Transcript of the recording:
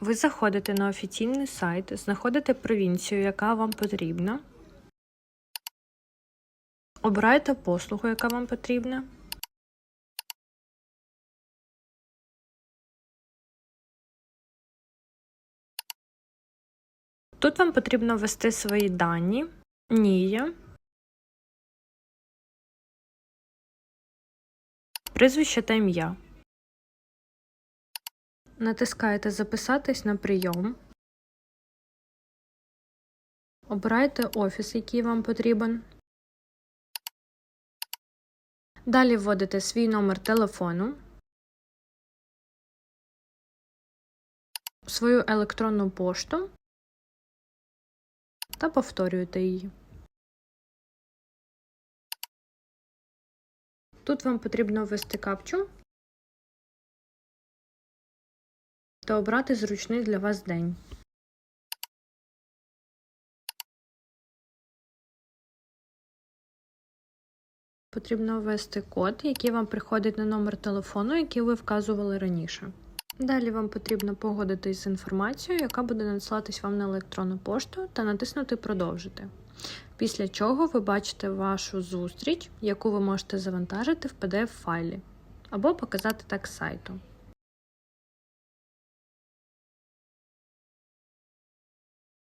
Ви заходите на офіційний сайт, знаходите провінцію, яка вам потрібна. Обираєте послугу, яка вам потрібна. Тут вам потрібно ввести свої дані, НІЯ, прізвище та ім'я. Натискаєте Записатись на прийом. Обирайте офіс, який вам потрібен. Далі вводите свій номер телефону, свою електронну пошту та повторюєте її. Тут вам потрібно ввести капчу та обрати зручний для вас день. Потрібно ввести код, який вам приходить на номер телефону, який ви вказували раніше. Далі вам потрібно погодитись з інформацією, яка буде надсилатись вам на електронну пошту, та натиснути Продовжити. Після чого ви бачите вашу зустріч, яку ви можете завантажити в PDF-файлі або показати так сайту.